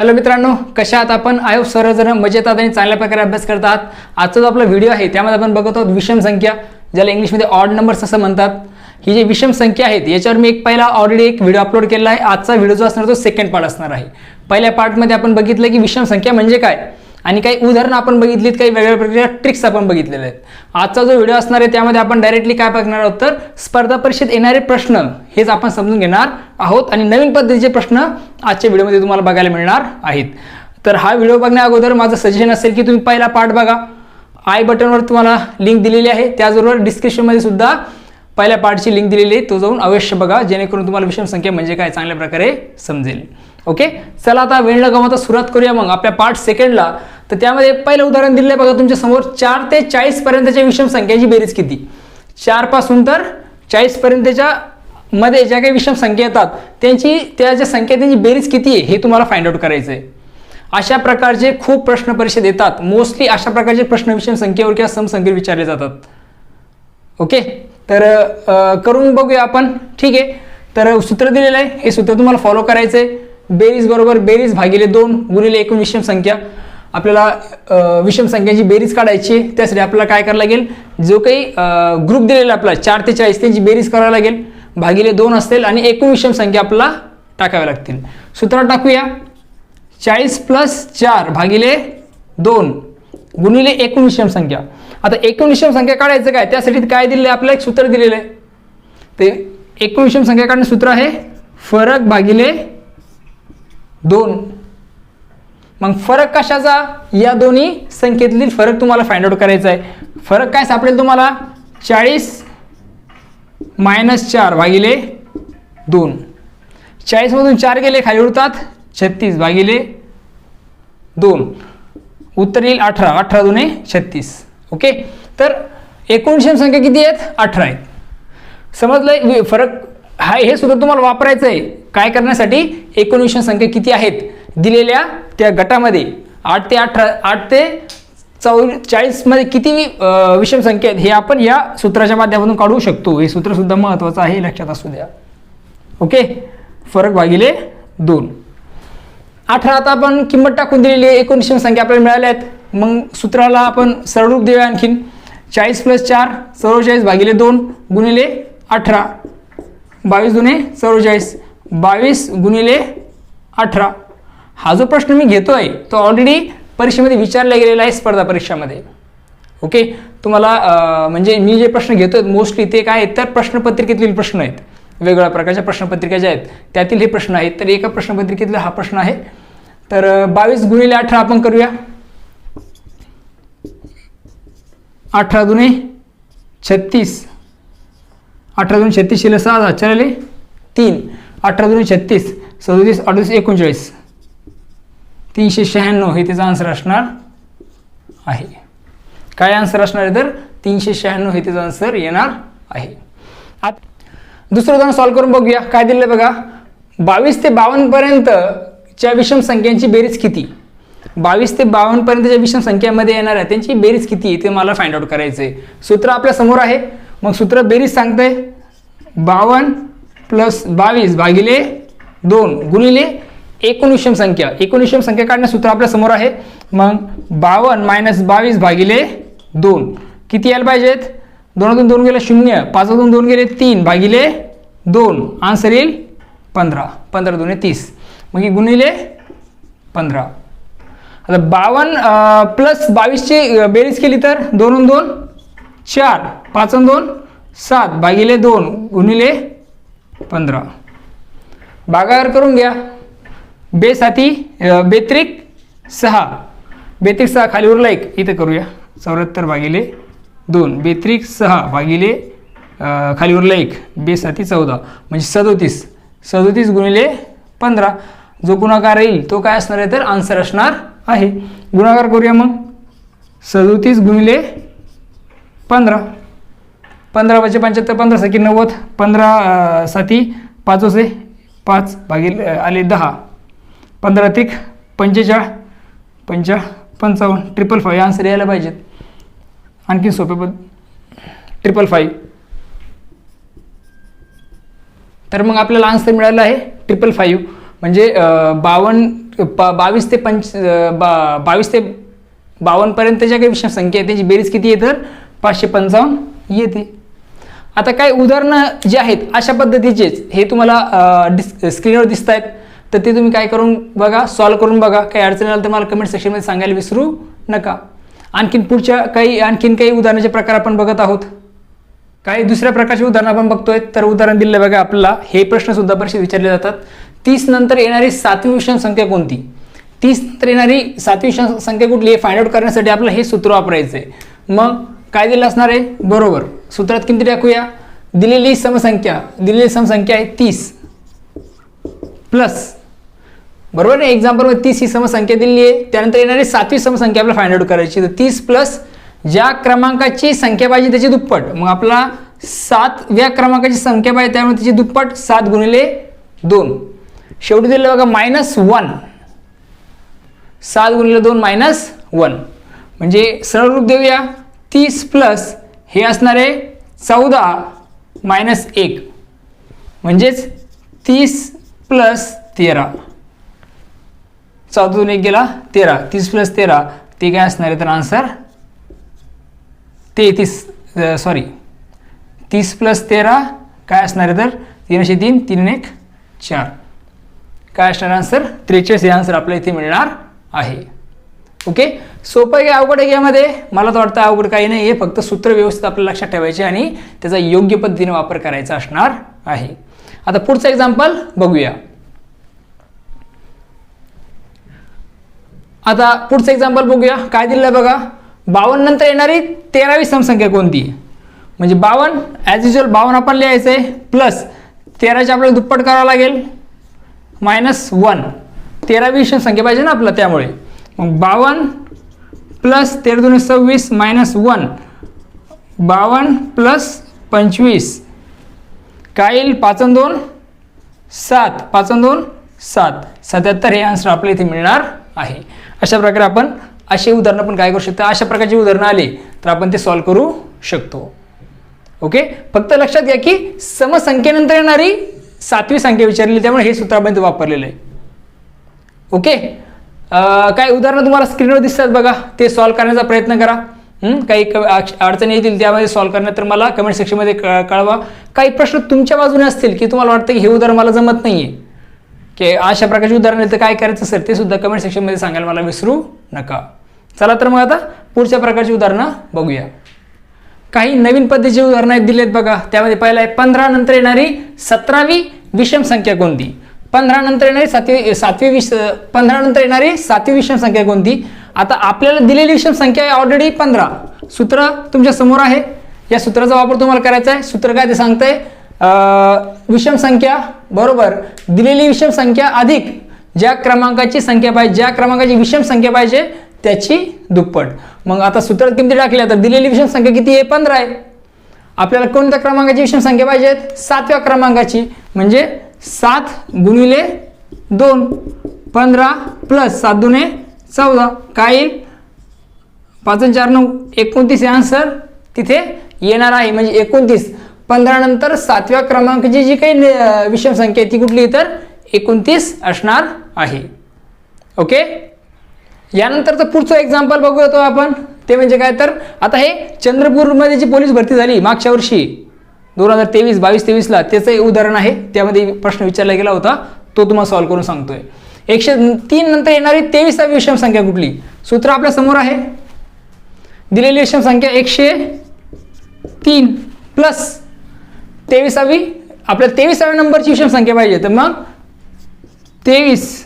Hello मित्रांनो कशा आहात आपण? आयोग सर्वजण मजेत आहात आणि चांगल्या प्रकारे अभ्यास करत आहात. आजचा जो आपला व्हिडिओ आहे त्यामध्ये आपण बघत आहोत विषम संख्या ज्याला इंग्लिशमध्ये ऑड नंबर्स असं म्हणतात. ही जी विषम संख्या आहेत याच्यावर मी एक पहिला ऑलरेडी एक व्हिडिओ अपलोड केला आहे. आजचा व्हिडिओ जो असणार तो सेकंड पार्ट असणार आहे. पहिल्या पार्टमध्ये आपण बघितलं की विषम संख्या म्हणजे काय? आणि काही उदाहरणं आपण बघितलीत काही वेगवेगळ्या प्रकारच्या ट्रिक्स आपण बघितलेल्या आहेत. आजचा जो व्हिडिओ असणार आहे त्यामध्ये आपण डायरेक्टली काय बघणार आहोत तर स्पर्धा परीक्षेत येणारे प्रश्न हेच आपण समजून घेणार आहोत आणि नवीन पद्धतीचे प्रश्न आजच्या व्हिडिओमध्ये तुम्हाला बघायला मिळणार आहेत. तर हा व्हिडिओ बघण्या अगोदर माझं सजेशन असेल की तुम्ही पहिला पार्ट बघा. आय बटनवर तुम्हाला लिंक दिलेली आहे. त्याचबरोबर डिस्क्रिप्शनमध्ये सुद्धा पहिल्या पार्टची लिंक दिलेली आहे. तो जाऊन अवश्य बघा जेणेकरून तुम्हाला विषम संख्या म्हणजे काय चांगल्या प्रकारे समजेल. ओके चला आता वेळ न गमावता सुरुवात करूया मग. आपल्या पार्ट सेकंडला तर त्यामध्ये पहिलं उदाहरण दिलं आहे बघा तुमच्यासमोर. चार ते चाळीस पर्यंतच्या विषम संख्याची बेरीज किती? चारपासून तर चाळीस पर्यंतच्या मध्ये ज्या काही विषम संख्या येतात त्यांची त्या ज्या संख्या त्यांची बेरीज किती आहे हे तुम्हाला फाइंड आउट करायचं आहे अशा प्रकारचे खूप प्रश्न परीक्षेत येतात. मोस्टली अशा प्रकारचे प्रश्न विषम संख्येवर किंवा समसंख्येवर विचारले जातात. ओके तर करून बघूया आपण. ठीक आहे? तर सूत्र दिलेलं आहे. हे सूत्र तुम्हाला फॉलो करायचं आहे बेरीज बरोबर बेरीज भागिले दोन गुणिले एकूण विषम संख्या. आपल्याला विषम संख्यांची बेरीज काढायची आहे. त्यासाठी आपल्याला काय करावं लागेल? जो काही ग्रुप दिलेला आपला चार ते चाळीस त्यांची बेरीज करावी लागेल. भागिले दोन असतील आणि एकूण विषम संख्या आपल्याला टाकाव्या लागतील. सूत्र टाकूया. चाळीस प्लस चार भागिले दोन गुणिले एकूण विषम संख्या. आता एकूण विषम संख्या काढायचं काय? त्यासाठी काय दिलेलं आहे आपल्याला? एक सूत्र दिलेलं आहे. ते एकूण विषम संख्या काढणं सूत्र आहे. फरक भागिले दोन. मग फरक कशाचा? या दोन्ही संख्येतील फरक तुम्हाला फाइंड आउट करायचा आहे फरक काय सापडेल तुम्हाला? चाळीस मायनस चार भागिले दोन. चाळीसमधून चार गेले खाली उडतात. छत्तीस भागिले दोन. उत्तर येईल अठरा. अठरा दुने छत्तीस. ओके तर एकूण संख्या किती आहेत? अठरा आहेत. समजलं फरक हा हे सुद्धा तुम्हाला वापरायचं आहे काय करण्यासाठी? एकूण विषम संख्या किती आहेत? दिलेल्या त्या गटामध्ये आठ ते अठरा आठ ते चौ चाळीसमध्ये किती विषम संख्या आहेत? हे आपण या सूत्राच्या माध्यमातून काढू शकतो. हे सूत्रसुद्धा महत्त्वाचं आहे लक्षात असू द्या. ओके? फरक भागिले दोन. अठरा आता आपण किंमत टाकून दिलेली आहे. एकूण विषम संख्या आपल्याला मिळाल्या आहेत. मग सूत्राला आपण सरळ रूप देऊया आणखीन. चाळीस प्लस चार चौवेचाळीस भागिले दोन गुणिले अठरा. बावीस दुने चौवेचाळीस बावीस गुणिले अठरा. हा जो प्रश्न मी घेतो आहे तो ऑलरेडी परीक्षेमध्ये विचारला गेलेला आहे स्पर्धा परीक्षामध्ये. ओके तुम्हाला म्हणजे मी जे प्रश्न घेतो मोस्टली ते काय आहेत? तर प्रश्नपत्रिकेतील प्रश्न आहेत. वेगवेगळ्या प्रकारच्या प्रश्नपत्रिका ज्या आहेत त्यातील हे प्रश्न आहेत. तर एका प्रश्नपत्रिकेतला हा प्रश्न आहे. तर बावीस गुणिले अठरा आपण करूया. अठरा दुने छत्तीस. अठरा दोन छत्तीस शिल्लक सहा हजार. चले तीन. अठरा दोन छत्तीस. सदोतीस अडतीस एकोणचाळीस. तीनशे शहाण्णव हे त्याचा आन्सर असणार आहे. काय आन्सर असणार आहे तर? तीनशे शहाण्णव हे त्याचा आन्सर येणार आहे. दुसरं उदाहरण सॉल्व्ह करून बघूया. काय दिलं बघा? बावीस ते बावन्नपर्यंतच्या विषम संख्यांची बेरीज किती? बावीस ते बावन्नपर्यंतच्या विषम संख्यामध्ये येणाऱ्या त्यांची बेरीज किती? ते मला फाइंड आउट करायचं आहे सूत्र आपल्यासमोर आहे. मग सूत्र बेरीज सांगतंय. बावन्न प्लस बावीस भागिले दोन गुणिले एकोणीसम संख्या. एकोणीसम संख्या काढणं सूत्र आपल्यासमोर आहे. मग बावन्न मायनस बावीस भागिले दोन. किती यायला पाहिजेत? दोनातून दोन गेले शून्य. पाचातून दोन गेले तीन भागिले दोन. आन्सर येईल पंधरा. पंधरा दोन तीस. मग ही गुणिले पंधरा. आता बावन्न प्लस बावीसची बेरीज केली तर दोन दोन चार. पाच दोन सात भागिले दोन गुणिले पंधरा. भागाकार करून घ्या. बेसाती बेत्रिक सहा. बेत्रिक सहा खाली उरला एक. इथं करूया. चौऱ्याहत्तर भागिले दोन. बेत्रिक सहा भागिले खाली उरला एक. बेसाती चौदा. म्हणजे सदोतीस. सदोतीस गुणिले पंधरा. जो गुणाकार येईल तो काय असणार आहे? तर आन्सर असणार आहे. गुणाकार करूया मग. सदोतीस गुणिले पंधरा. पंधरा पाचशे पंच्याहत्तर पंधरा सकी नव्वद पंधरा साती पाच पाच भागील आले दहा. पंधरा तिक पंचेचाळ पंचा पंचावन्न ट्रिपल फाईव्ह आन्सर यायला पाहिजेत. आणखी सोपे पद ट्रिपल फाईव्ह तर मग आपल्याला आन्सर मिळालं आहे ट्रिपल फाईव्ह म्हणजे बावन्न पा बावीस ते पंच बा बावीस ते बावन्नपर्यंत ज्या काही विषम संख्या आहे त्याची बेरीज किती आहे तर? पाचशे पंचावन्न येते. आता काही उदाहरणं जे आहेत अशा पद्धतीचेच. हे तुम्हाला अं, स्क्रीनवर दिसत आहेत तर ते तुम्ही काय करून बघा सॉल्व करून बघा. काही अडचण आलं तर मला कमेंट सेक्शनमध्ये सांगायला विसरू नका. आणखीन पुढच्या काही आणखीन काही उदाहरणाचे प्रकार आपण बघत आहोत. काही दुसऱ्या प्रकारचे उदाहरण आपण बघतोय. तर उदाहरण दिलं बघा आपल्याला. हे प्रश्न सुद्धा बरेचसे विचारले जातात. तीस नंतर येणारी सातवी विषम संख्या कोणती? तीस नंतर येणारी सातवी विषम संख्या कुठली? हे फाइंड आउट करण्यासाठी आपलं हे सूत्र वापरायचं आहे मग काय दिलं असणार आहे? बरोबर. सूत्रात किमती टाकूया? दिलेली समसंख्या. दिलेली समसंख्या आहे तीस. प्लस. बरोबर आहे एक्झाम्पलमध्ये तीस ही समसंख्या दिलेली आहे. त्यानंतर येणारी सातवी समसंख्या आपल्याला फाइंड आउट करायची. तर तीस प्लस ज्या क्रमांकाची संख्या पाहिजे त्याची दुप्पट. मग आपला सातव्या क्रमांकाची संख्या पाहिजे त्यामुळे त्याची दुप्पट सात गुणिले दोन. शेवटी दिलं बघा मायनस वन सात गुणिले दोन मायनस वन म्हणजे सरळ रूप देऊया. तीस प्लस हे असणार आहे चौदा मायनस एक. म्हणजेच तीस प्लस तेरा. चौदातून एक गेला तेरा. तीस प्लस तेरा ते काय असणार आहे तर आन्सर? तेहतीस सॉरी तीस प्लस तेरा काय असणार आहे तर? तीनशे तीन तीन एक चार. काय असणार आन्सर? त्रेचाळीस हे आन्सर आपल्याला इथे मिळणार आहे. ओके सोपं आहे अवघड आहे यामध्ये. मला तर वाटतं अवघड काही नाही. आहे फक्त सूत्र व्यवस्थित आपल्याला लक्षात ठेवायचे आणि त्याचा योग्य पद्धतीने वापर करायचा असणार आहे. आता पुढचं एक्झाम्पल बघूया. आता पुढचं एक्झाम्पल बघूया. काय दिलं आहे बघा? बावन्न नंतर येणारी तेरावी समसंख्या कोणती? म्हणजे बावन्न ॲज युजल बावन्न आपण लिहायचं आहे प्लस तेराची आपल्याला दुप्पट करावं लागेल. मायनस वन तेरावी संख्या पाहिजे ना आपलं त्यामुळे. मग बावन्न प्लस तेरा दोन सव्वीस मायनस वन। बावन्न प्लस पंचवीस। काय येईल पाचन दोन सात। पाचन दोन सात। सत्याहत्तर हे आन्सर आपल्या इथे मिळणार आहे. अशा प्रकारे आपण असे उदाहरणं पण काय करू शकतो? अशा प्रकारची उदाहरणं आली तर आपण ते सॉल्व करू शकतो. ओके फक्त लक्षात घ्या की समसंख्येनंतर येणारी सातवी संख्या विचारलेली त्यामुळे हे सूत्र आपण वापरलेलं आहे. ओके काही उदाहरणं तुम्हाला स्क्रीनवर दिसतात बघा. ते सॉल्व करण्याचा प्रयत्न करा. काही क- अडचणी येतील त्यामध्ये सॉल्व करण्यात तर मला कमेंट सेक्शनमध्ये कळवा. काही प्रश्न तुमच्या बाजूने असतील की तुम्हाला वाटतं की हे उदाहरण मला जमत नाही आहे की अशा प्रकारची उदाहरणं तर काय करायचं असेल ते सुद्धा कमेंट सेक्शनमध्ये सांगायला मला विसरू नका. चला तर मग आता पुढच्या प्रकारची उदाहरणं बघूया. काही नवीन पद्धतीची उदाहरणं आहेत दिलेत बघा. त्यामध्ये पहिलं आहे पंधरा नंतर येणारी सतरावी विषम संख्या कोणती? पंधरा नंतर येणारी सातवी सातवी विष पंधरा नंतर येणारी सातवी विषम संख्या कोणती? आता आपल्याला दिलेली विषम संख्या आहे ऑलरेडी पंधरा. सूत्र तुमच्यासमोर आहे. या सूत्राचा वापर तुम्हाला करायचा आहे. सूत्र काय ते सांगतंय? विषम संख्या बरोबर. दिलेली विषम संख्या अधिक ज्या क्रमांकाची संख्या पाहिजे ज्या क्रमांकाची विषम संख्या पाहिजे त्याची दुप्पट. मग आता सूत्रात किमती टाकल्या तर दिलेली विषम संख्या किती आहे? पंधरा आहे. आपल्याला कोणत्या क्रमांकाची विषम संख्या पाहिजेत सातव्या क्रमांकाची. म्हणजे सात गुणिले दोन पंधरा प्लस सात दुने चौदा. काय येईल? पाच चार नऊ. एकोणतीस हे आन्सर तिथे येणार आहे. म्हणजे एकोणतीस. पंधरा नंतर सातव्या क्रमांकाची जी काही विषम संख्या आहे ती कुठली तर एकोणतीस असणार आहे. ओके? यानंतरचं पुढचं एक्झाम्पल बघूया तो हो आपण. ते म्हणजे काय तर आता हे चंद्रपूरमध्ये जी पोलीस भरती झाली मागच्या वर्षी दोन हजार तेवीस बावीस तेवीसला त्याचं एक उदाहरण आहे. त्यामध्ये प्रश्न विचारला गेला होता. तो तुम्हाला सॉल्व्ह करून सांगतोय. एकशे तीन नंतर येणारी तेवीसावी विषम संख्या कुठली? सूत्र आपल्यासमोर आहे. दिलेली विषम संख्या एकशे तीन प्लस तेविसावी आपल्या तेविसाव्या नंबरची विषम संख्या पाहिजे. तर मग तेवीस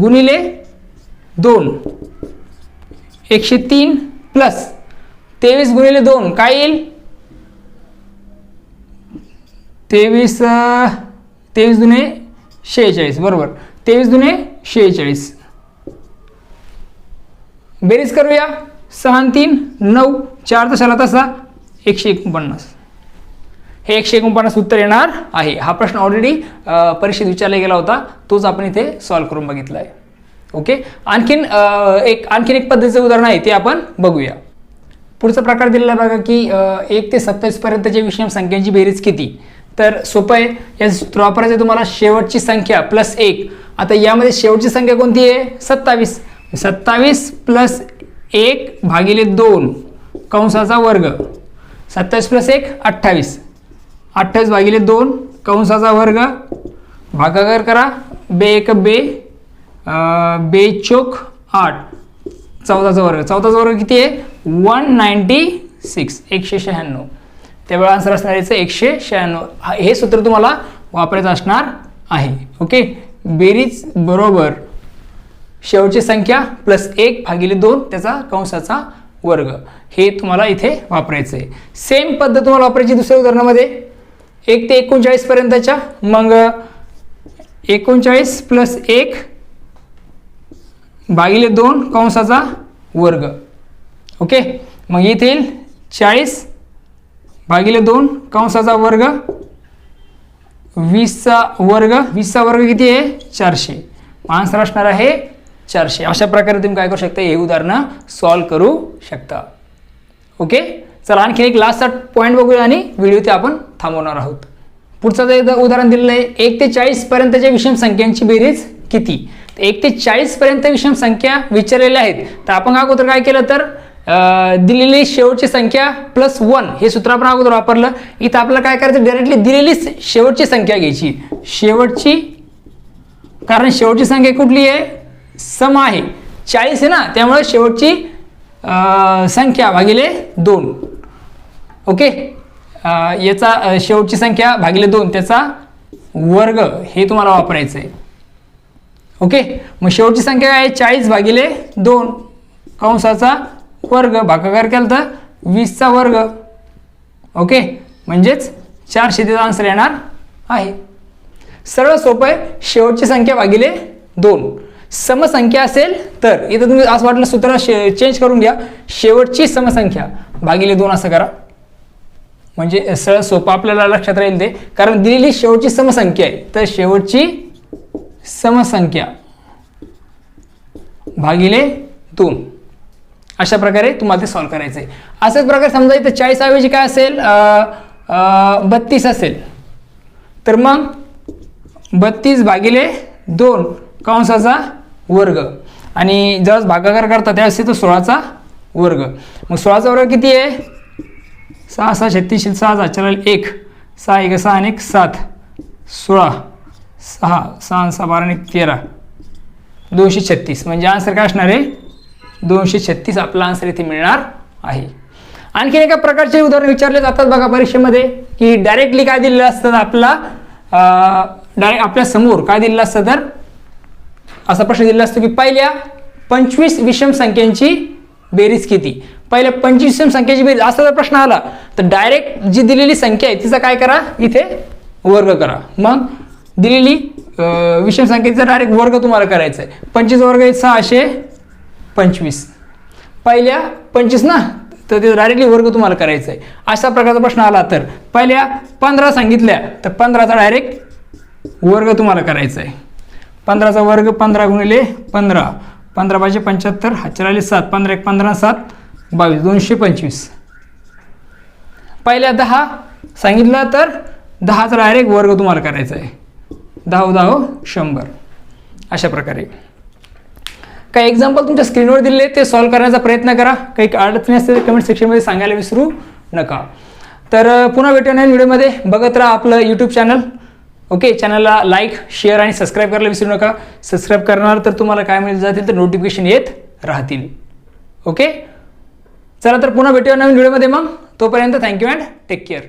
गुणिले दोन. एकशे तीन प्लस तेवीस गुणिले दोन. काय येईल? तेवीस तेवीस जुने शेहेचाळीस बरोबर. तेवीस जुने शेहेचाळीस. बेरीज करूया. सहा तीन नऊ. चार तशाला तसा एकशे एकोणपन्नास. हे एकशे एकोणपन्नास उत्तर येणार आहे. हा प्रश्न ऑलरेडी परीक्षेत विचारला गेला होता. तोच आपण इथे सॉल्व्ह करून बघितला आहे ओके आणखीन एक आणखीन एक पद्धतीचं उदाहरण आहे ते आपण बघूया. पुढचा प्रकार दिलेला बघा की एक ते सत्तावीस पर्यंतच्या विषम संख्यांची बेरीज किती? तर सोपं आहे. या वापरायचं तुम्हाला शेवटची संख्या प्लस एक. आता यामध्ये शेवटची संख्या कोणती आहे? सत्तावीस. सत्तावीस प्लस एक भागिले दोन. कंसाचा वर्ग. सत्तावीस प्लस एक अठ्ठावीस. अठ्ठावीस भागिले दोन कंसाचा वर्ग. भागाकार करा. बे एक बे. बे चोक आठ. चौदाचा वर्ग. चौदाचा वर्ग किती आहे? One ninety six. एकशे शहाण्णव. त्यावेळेला आन्सर असणार याचं एकशे शहाण्णव. हा- हे सूत्र तुम्हाला वापरायचं असणार आहे. ओके बेरीज बरोबर शेवटची संख्या प्लस एक भागिले दोन त्याचा कंसाचा वर्ग. हे तुम्हाला इथे वापरायचं आहे सेम पद्धत तुम्हाला वापरायची दुसऱ्या उदाहरणामध्ये. एक ते एकोणचाळीस पर्यंतच्या. मग एकोणचाळीस प्लस एक भागिले दोन कंसाचा वर्ग. ओके मग इथे येईल चाळीस भागिले दोन कंसाचा वर्ग वीसचा वर्ग वीसचा वर्ग किती आहे? चारशे. आन्सर असणार आहे चारशे. अशा प्रकारे तुम्ही काय करू शकता? हे उदाहरणं सॉल्व करू शकता. ओके चला आणखी एक लास्टचा पॉईंट बघूया आणि व्हिडिओ ते आपण थांबवणार आहोत. पुढचं जे उदाहरण दिलेलं आहे एक ते चाळीस पर्यंतच्या विषम संख्यांची बेरीज किती? एक ते चाळीस पर्यंत विषम संख्या विचारलेल्या आहेत. तर आपण अगोदर काय केलं तर दिलेली शेवटची संख्या प्लस वन हे सूत्र आपण अगोदर वापरलं. इथं आपल्याला काय करायचं? डायरेक्टली दिलेली शेवटची संख्या घ्यायची. शेवटची कारण शेवटची संख्या कुठली आहे? सम आहे. चाळीस आहे ना? त्यामुळे शेवटची संख्या भागिले दोन. ओके? याचा शेवटची संख्या भागिले दोन. त्याचा वर्ग हे तुम्हाला वापरायचं आहे ओके? मग शेवटची संख्या काय आहे? चाळीस भागिले दोन. कंसाचा वर्ग. भागाकार केला तर वीसचा वर्ग. ओके? म्हणजेच चारशे त्याचा आन्सर येणार आहे. सरळ सोपं आहे. शेवटची संख्या भागिले दोन. समसंख्या असेल तर इथं तुम्ही असं वाटलं सूत्र शे चेंज करून घ्या. शेवटची समसंख्या भागिले दोन असं करा. म्हणजे सरळ सोपं आपल्याला लक्षात राहील ते. कारण दिलेली शेवटची समसंख्या आहे. तर शेवटची समसंख्या भागिले दोन. अशा प्रकारे तुम्हाला ते सॉल्व्ह करायचं आहे अशाच प्रकारे समजा इथं चाळीस ऐवजी काय असेल? बत्तीस असेल. तर मग बत्तीस भागिले दोन कंसाचा वर्ग. आणि ज्यावेळेस भागाकार करता त्यावेळेस तो सोळाचा वर्ग. मग सोळाचा वर्ग किती आहे? सहा सहा छत्तीस सहा सहा चला एक. सहा एक सहा आणि एक सात. सोळा सहा सहा सहा बारा आणि एक तेरा. दोनशे छत्तीस. म्हणजे आन्सर काय असणार आहे? दोनशे छत्तीस आपला आन्सर इथे मिळणार आहे. आणखीन एका प्रकारचे उदाहरण विचारले जातात बघा परीक्षेमध्ये की डायरेक्टली काय दिलेलं असतं आपला डायरेक्ट आपल्यासमोर काय दिलेलं असतं तर? असा प्रश्न दिलेला असतो की पहिल्या पंचवीस विषम संख्यांची बेरीज किती? पहिल्या पंचवीस विषम संख्येची बेरीज असा जर प्रश्न आला तर डायरेक्ट जी दिलेली संख्या आहे तिचा काय करा? इथे वर्ग करा. मग दिलेली विषम संख्येचा डायरेक्ट वर्ग तुम्हाला करायचा आहे पंचवीस वर्ग सहाशे पंचवीस. पहिल्या पंचवीस ना तर ते डायरेक्टली वर्ग तुम्हाला करायचा आहे अशा प्रकारचा प्रश्न आला तर पहिल्या पंधरा सांगितल्या तर पंधराचा डायरेक्ट वर्ग तुम्हाला करायचा आहे पंधराचा वर्ग पंधरा गुणिले पंधरा. पंधरा पाचशे पंच्याहत्तर हातच्या सात. पंधरा एक पंधरा सात बावीस. दोनशे पंचवीस. पहिल्या दहा सांगितलं तर दहाचा डायरेक्ट वर्ग तुम्हाला करायचा आहे दहा दहा हो, शंभर. अशा प्रकारे. काही एक्झाम्पल तुमच्या स्क्रीनवर दिलेले ते सॉल्व्ह करण्याचा प्रयत्न करा. काही अडचणी असतील कमेंट सेक्शनमध्ये सांगायला विसरू नका. तर पुन्हा भेटूया नवीन व्हिडिओमध्ये बघत राहा आपलं यूट्यूब चॅनल ओके चॅनलला लाईक शेअर आणि सबस्क्राईब करायला विसरू नका. सबस्क्राईब करणार तर तुम्हाला काय मिळत जातील तर नोटिफिकेशन येत राहतील. ओके चला तर पुन्हा भेटूया नवीन व्हिडिओमध्ये मग. तोपर्यंत थँक्यू अँड टेक केअर